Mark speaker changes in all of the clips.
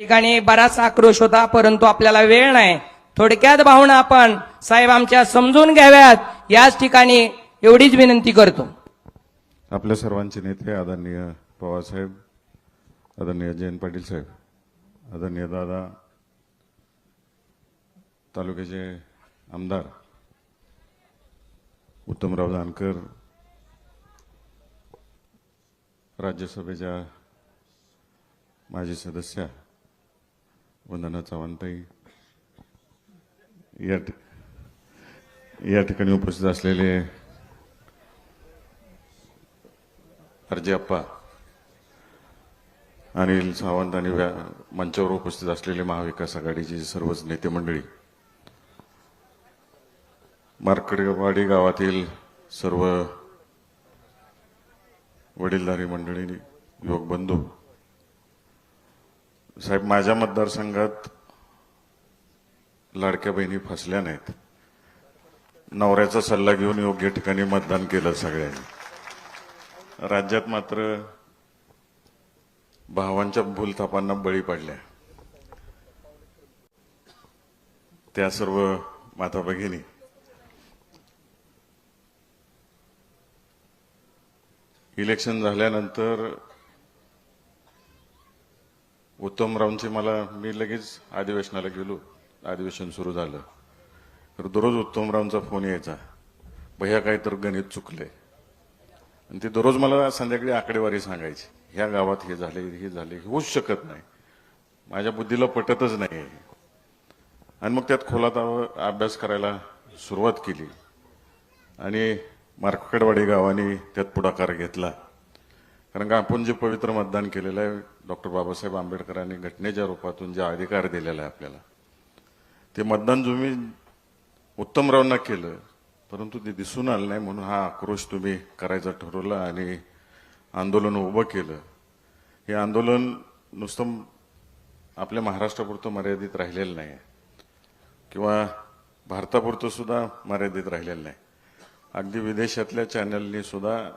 Speaker 1: ठिकाणी बराच आक्रोश होता परंतु आपल्याला वेळ नाही. थोडक्यात भावना आपण साहेब आमच्या समजून घ्याव्यात याच ठिकाणी एवढीच विनंती करतो.
Speaker 2: आपल्या सर्वांचे नेते आदरणीय पवारसाहेब आदरणीय जयंत पाटील साहेब आदरणीय दादा तालुक्याचे आमदार उत्तमराव जानकर राज्यसभेच्या माजी सदस्य वंदना चव्हाणताई. या ठि- या ठिकाणी उपस्थित असलेले अर्जप्पा अनिल सावंत आणि व्या- मंचावर उपस्थित असलेले महाविकास आघाडीचे सर्वच नेते मंडळी. मार्कडवाडी गावातील सर्व वडीलधारी मंडळी युवक बंधू साहेब माझ्या मतदारसंघात लाडक्या बहिणी फसल्या नाहीत. नवऱ्याचा सल्ला घेऊन योग्य ठिकाणी मतदान केलं सगळ्यांनी. राज्यात मात्र भावांच्या भूलथापांना बळी पडल्या. त्या सर्व माता भगिनी इलेक्शन झाल्यानंतर उत्तमरावची मला मी लगेच अधिवेशनाला गेलो. अधिवेशन सुरू झालं. तर दररोज उत्तमरावचा फोन यायचा. भैया काय तर गणित चुकलंय. आणि ते दररोज मला संध्याकाळी आकडेवारी सांगायची. ह्या गावात हे झाले हे झाले हे होऊच शकत नाही. माझ्या बुद्धीला पटतच नाही आणि मग त्यात खोलात अभ्यास करायला सुरुवात केली. आणि मार्कडवाडी गावाने त्यात पुढाकार घेतला. कारण का आपण जे पवित्र मतदान केलेलं आहे डॉक्टर बाबासाहेब आंबेडकरांनी घटनेच्या रूपातून जे अधिकार दिलेला आहे आपल्याला ते मतदान तुम्ही उत्तमरावांना केलं परंतु ते दिसून आलं नाही म्हणून हा आक्रोश तुम्ही करायचा ठरवला आणि आंदोलन उभं केलं. हे आंदोलन नुसतं आपल्या महाराष्ट्रापुरतं मर्यादित राहिलेलं नाही. किंवा भारतापुरतं सुद्धा मर्यादित राहिलेलं नाही. अगदी विदेशातल्या चॅनलनी सुद्धा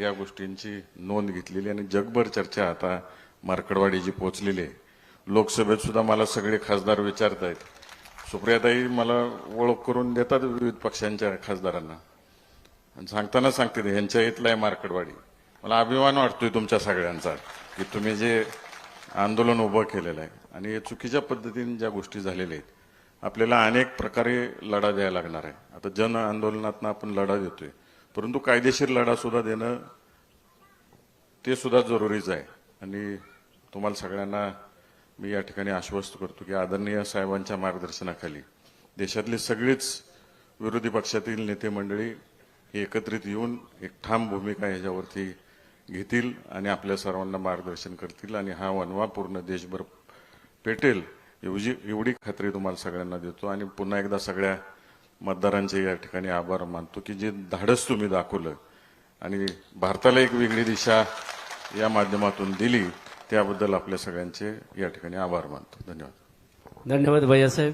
Speaker 2: या गोष्टींची नोंद घेतलेली आणि जगभर चर्चा आता मार्कडवाडीची पोहोचलेली आहे. लोकसभेत सुद्धा मला सगळे खासदार विचारत आहेत. सुप्रियाताई मला ओळख करून देतात विविध पक्षांच्या खासदारांना. आणि सांगताना सांगते ह्यांच्या यांच्या इथला आहे मार्कडवाडी. मला अभिमान वाटतोय तुमच्या सगळ्यांचा की तुम्ही जे आंदोलन उभं केलेलं आहे आणि हे चुकीच्या पद्धतीने ज्या गोष्टी झालेल्या आहेत आपल्याला अनेक प्रकारे लढा द्यायला लागणार आहे. आता जन आंदोलनातनं आपण लढा देतोय. परंतु कायदेशीर लढा सुद्धा देणं ते सुद्धा जरुरीच आहे. आणि तुम्हाला सगळ्यांना मी या ठिकाणी आश्वस्त करतो की आदरणीय साहेबांच्या मार्गदर्शनाखाली देशातली सगळीच विरोधी पक्षातील नेते मंडळी ही एकत्रित येऊन एक ठाम भूमिका ह्याच्यावरती घेतील आणि आपल्या सर्वांना मार्गदर्शन करतील आणि हा वनवा पूर्ण देशभर पेटेल एवढी एवढी खात्री तुम्हाला सगळ्यांना देतो. आणि पुन्हा एकदा सगळ्या मतदारांचे या ठिकाणी आभार मानतो की जे धाडस तुम्ही दाखवलं आणि भारताला एक वेगळी दिशा या माध्यमातून दिली त्याबद्दल आपल्या सगळ्यांचे या ठिकाणी आभार मानतो. धन्यवाद.
Speaker 3: धन्यवाद भैयासाहेब